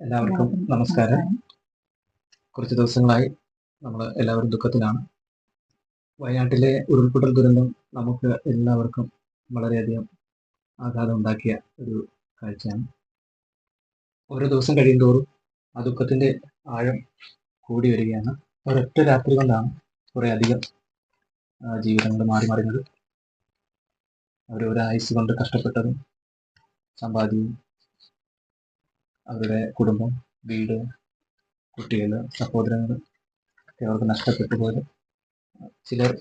എല്ലാവർക്കും നമസ്കാരം. കുറച്ച് ദിവസങ്ങളായി നമ്മൾ എല്ലാവരും ദുഃഖത്തിലാണ്. വയനാട്ടിലെ ഉരുൾപൊട്ടൽ ദുരന്തം നമുക്ക് എല്ലാവർക്കും വളരെയധികം ആഘാതം ഉണ്ടാക്കിയ ഒരു കാഴ്ചയാണ്. ഓരോ ദിവസം കഴിയുന്തോറും ആ ദുഃഖത്തിന്റെ ആഴം കൂടി വരികയാണ്. ഒരൊറ്റ രാത്രി കൊണ്ടാണ് കുറേ അധികം ജീവിതങ്ങൾ മാറി മറിഞ്ഞത്. അവരൊരു ആയുസ് കൊണ്ട് കഷ്ടപ്പെട്ടതും സമ്പാദ്യവും അവരുടെ കുടുംബം വീട് കുട്ടികൾ സഹോദരങ്ങൾ ഒക്കെ അവർക്ക് നഷ്ടപ്പെട്ടു പോയത്. ചിലർ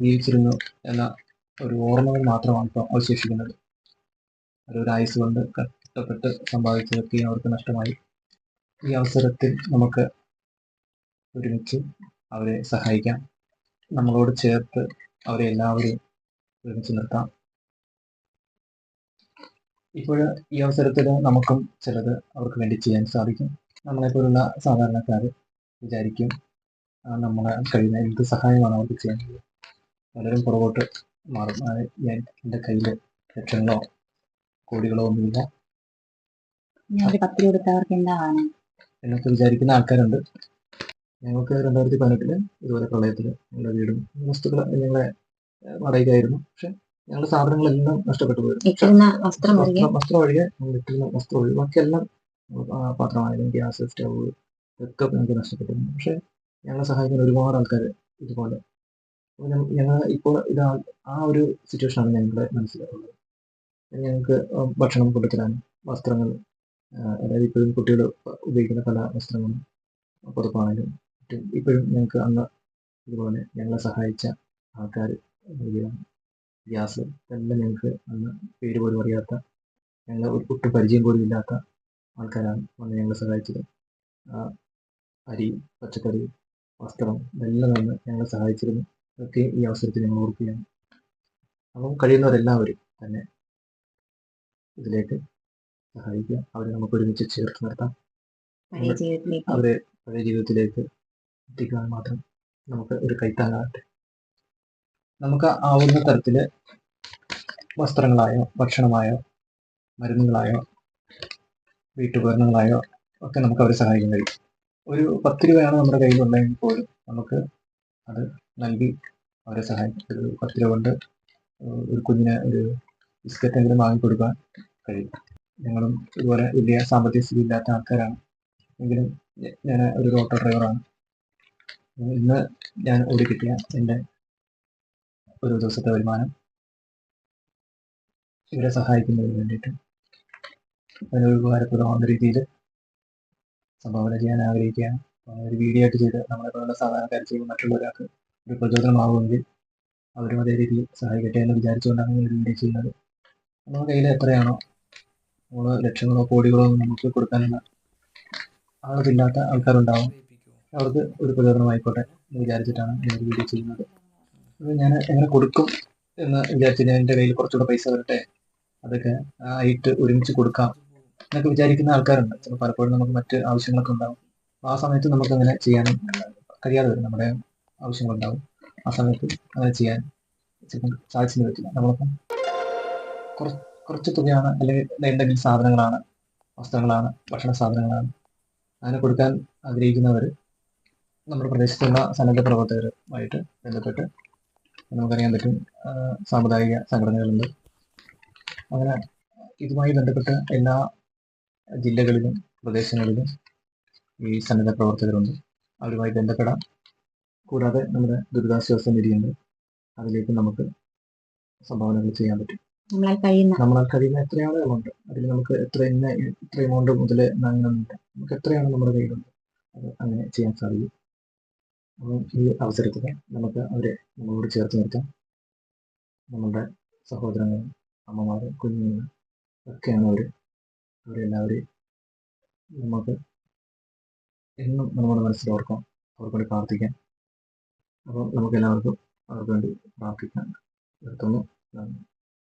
ജീവിച്ചിരുന്നു എന്ന ഒരു ഓർമ്മകൾ മാത്രമാണ് ഇപ്പോൾ അവശേഷിക്കുന്നത്. അവരൊരു ആയുസ് കൊണ്ട് കഷ്ടപ്പെട്ട് സമ്പാദിച്ചതൊക്കെ അവർക്ക് നഷ്ടമായി. ഈ അവസരത്തിൽ നമുക്ക് ഒരുമിച്ച് അവരെ സഹായിക്കാം. നമ്മളോട് ചേർത്ത് അവരെ എല്ലാവരെയും ഒരുമിച്ച് നിർത്താം. ഇപ്പോൾ ഈ അവസരത്തിൽ നമുക്കും ചിലത് അവർക്ക് വേണ്ടി ചെയ്യാൻ സാധിക്കും. നമ്മളെപ്പോലുള്ള സാധാരണക്കാർ വിചാരിക്കും നമ്മളെ കഴിയുന്ന എന്ത് സഹായമാണ് അവർക്ക് ചെയ്യാൻ പലരും പുറകോട്ട് മാറും. ഞാൻ എന്റെ കയ്യിൽ ലക്ഷങ്ങളോ കോടികളോ ഒന്നുമില്ല. എന്നൊക്കെ വിചാരിക്കുന്ന ആൾക്കാരുണ്ട്. ഞങ്ങൾക്ക് രണ്ടായിരത്തി പതിനെട്ടിൽ ഇതുപോലെ പ്രളയത്തിൽ ഞങ്ങളുടെ വീടും വസ്തുക്കൾ ഞങ്ങളെ വാടകയ്ക്കായിരുന്നു പക്ഷെ ഞങ്ങളുടെ സാധനങ്ങളെല്ലാം നഷ്ടപ്പെട്ടു പോയിരുന്നു വസ്ത്രം ഒഴികെ? ഇട്ടിരുന്ന വസ്ത്രം ഒഴികെ. ബാക്കിയെല്ലാം പാത്രമായാലും ഗ്യാസ് സ്റ്റവ് ഒക്കെ ഞങ്ങൾക്ക് നഷ്ടപ്പെട്ടിരുന്നു പക്ഷെ ഞങ്ങളെ സഹായിക്കുന്ന ഒരുപാട് ആൾക്കാർ ഇതുപോലെ. ഞങ്ങൾ ഇപ്പോൾ ഇത് ആ ഒരു സിറ്റുവേഷനാണ് ഞങ്ങളുടെ മനസ്സിലുള്ളത് ഞങ്ങൾക്ക് ഭക്ഷണം കൊണ്ടുതരാനും വസ്ത്രങ്ങൾ അതായത് ഇപ്പോഴും കുട്ടികൾ ഉപയോഗിക്കുന്ന പല വസ്ത്രങ്ങളും പുറത്താണെങ്കിലും ഇപ്പോഴും ഞങ്ങൾക്ക് അന്ന് ഇതുപോലെ ഞങ്ങളെ സഹായിച്ച ആൾക്കാർ ഗ്യാസ് എല്ലാം ഞങ്ങൾക്ക് അന്ന് പേര് പോലും അറിയാത്ത ഞങ്ങൾ ഒരു ഒട്ടും പരിചയം പോലും ഇല്ലാത്ത ആൾക്കാരാണ് വന്ന് ഞങ്ങളെ സഹായിച്ചത്. അരി പച്ചക്കറി വസ്ത്രം ഇതെല്ലാം വന്ന് ഞങ്ങളെ സഹായിച്ചിരുന്നു. അതൊക്കെ ഈ അവസരത്തിൽ ഞങ്ങൾ ഓർക്കുകയാണ്. അപ്പം കഴിയുന്നവരെല്ലാവരും തന്നെ ഇതിലേക്ക് സഹായിക്കുക. അവരെ നമുക്ക് ഒരുമിച്ച് ചേർത്ത് നിർത്താം. അവരെ പഴയ ജീവിതത്തിലേക്ക് എത്തിക്കാൻ മാത്രം നമുക്ക് ഒരു കൈത്താങ്ങാകട്ടെ. നമുക്ക് ആവുന്ന തരത്തിൽ വസ്ത്രങ്ങളായോ ഭക്ഷണമായോ മരുന്നുകളായോ വീട്ടുപകരണങ്ങളായോ ഒക്കെ നമുക്ക് അവരെ സഹായിക്കാൻ കഴിയും. ഒരു പത്ത് രൂപയാണ് നമ്മുടെ കയ്യിലുണ്ടെങ്കിൽ പോലും നമുക്ക് അത് നൽകി അവരെ സഹായിക്കും ഒരു പത്ത് രൂപ കൊണ്ട് ഒരു കുഞ്ഞിന് ഒരു ബിസ്ക്കറ്റ് എങ്കിലും വാങ്ങിക്കൊടുക്കാൻ കഴിയും. ഞങ്ങളും ഇതുപോലെ വലിയ സാമ്പത്തിക സ്ഥിതി ഇല്ലാത്ത ആൾക്കാരാണ്. എങ്കിലും ഞാൻ ഒരു ഓട്ടോ ഡ്രൈവറാണ്. ഇന്ന് ഞാൻ ഓടി കിട്ടിയ എന്റെ ഒരു ദിവസത്തെ വരുമാനം ഇവരെ സഹായിക്കുന്നതിന് വേണ്ടിയിട്ട്. അതിനൊരു ഉപകാരപ്രദമാകുന്ന രീതിയിൽ സംഭാവന ചെയ്യാൻ ആഗ്രഹിക്കുകയാണ്. ഒരു വീഡിയോ ആയിട്ട് ചെയ്ത് നമ്മളെ പോലുള്ള സാധാരണക്കാർ ചെയ്യുമ്പോൾ മറ്റുള്ളവർക്ക് ഒരു പ്രചോദനമാകുമെങ്കിൽ അവരും അതേ രീതിയിൽ സഹായിക്കട്ടെ എന്ന് വിചാരിച്ചുകൊണ്ടാണ് ഈ വീഡിയോ ചെയ്യുന്നത്. നമ്മുടെ കയ്യിൽ എത്രയാണോ നമ്മൾ ലക്ഷങ്ങളോ കോടികളോ നമുക്ക് കൊടുക്കാനുള്ള ആളില്ലാത്ത ആൾക്കാരുണ്ടാവും. അവർക്ക് ഒരു പ്രചോദനമായിക്കോട്ടെ എന്ന് വിചാരിച്ചിട്ടാണ് ഞാൻ വീഡിയോ ചെയ്യുന്നത്. ഞാൻ എങ്ങനെ കൊടുക്കും എന്ന് വിചാരിച്ചു ഞാൻ എന്റെ കയ്യിൽ കുറച്ചുകൂടെ പൈസ വരട്ടെ? അതൊക്കെ ആയിട്ട് ഒരുമിച്ച് കൊടുക്കാം എന്നൊക്കെ വിചാരിക്കുന്ന ആൾക്കാരുണ്ട്. ചിലപ്പോൾ പലപ്പോഴും നമുക്ക് മറ്റ് ആവശ്യങ്ങളൊക്കെ ഉണ്ടാവും. ആ സമയത്ത് നമുക്ക് അങ്ങനെ ചെയ്യാൻ കഴിയാതെ വരും. നമ്മുടെ ആവശ്യങ്ങളുണ്ടാവും. ആ സമയത്ത് അങ്ങനെ ചെയ്യാൻ സാധിച്ചെന്ന് പറ്റില്ല. നമ്മളിപ്പം കുറച്ച് തുകയാണ് അല്ലെങ്കിൽ എന്തെങ്കിലും സാധനങ്ങളാണ് വസ്ത്രങ്ങളാണ് ഭക്ഷണ സാധനങ്ങളാണ് അങ്ങനെ കൊടുക്കാൻ ആഗ്രഹിക്കുന്നവർ നമ്മുടെ പ്രദേശത്തുള്ള സന്നദ്ധ പ്രവർത്തകരുമായിട്ട് ബന്ധപ്പെട്ട് നമുക്കറിയാൻ പറ്റും സാമുദായിക സംഘടനകളുണ്ട്. അങ്ങനെ ഇതുമായി ബന്ധപ്പെട്ട എല്ലാ ജില്ലകളിലും പ്രദേശങ്ങളിലും ഈ സന്നദ്ധ പ്രവർത്തകരുണ്ട്. അവരുമായി ബന്ധപ്പെടാം. കൂടാതെ നമ്മുടെ ദുരിതാശ്വാസ നിധിയുണ്ട്. അതിലേക്ക് നമുക്ക് സംഭാവനകൾ ചെയ്യാൻ പറ്റും. നമ്മളാൽ കഴിയുന്ന. എത്ര ആളുകളുണ്ട് അതിൽ നമുക്ക് എത്ര ഇന്ന ഇത്ര എമൗണ്ട് മുതൽ നമുക്ക് എത്രയാണ് നമ്മുടെ കയ്യിലുണ്ട്. അത് അങ്ങനെ ചെയ്യാൻ സാധിക്കും. ഈ അവസരത്തിൽ നമുക്ക് അവരെ നമ്മളോട് ചേർത്ത് നിർത്താം നമ്മളുടെ സഹോദരങ്ങളും അമ്മമാരും കുഞ്ഞുങ്ങളും ഒക്കെയാണ് അവർ അവരെല്ലാവരെയും നമുക്ക് എന്നും നമ്മുടെ മനസ്സിൽ ഓർക്കാം അവർക്ക് വേണ്ടി പ്രാർത്ഥിക്കാം. അപ്പോൾ നമുക്ക് എല്ലാവർക്കും അവർക്ക് വേണ്ടി പ്രാർത്ഥിക്കാം. നിർത്തുന്നു. നന്ദി.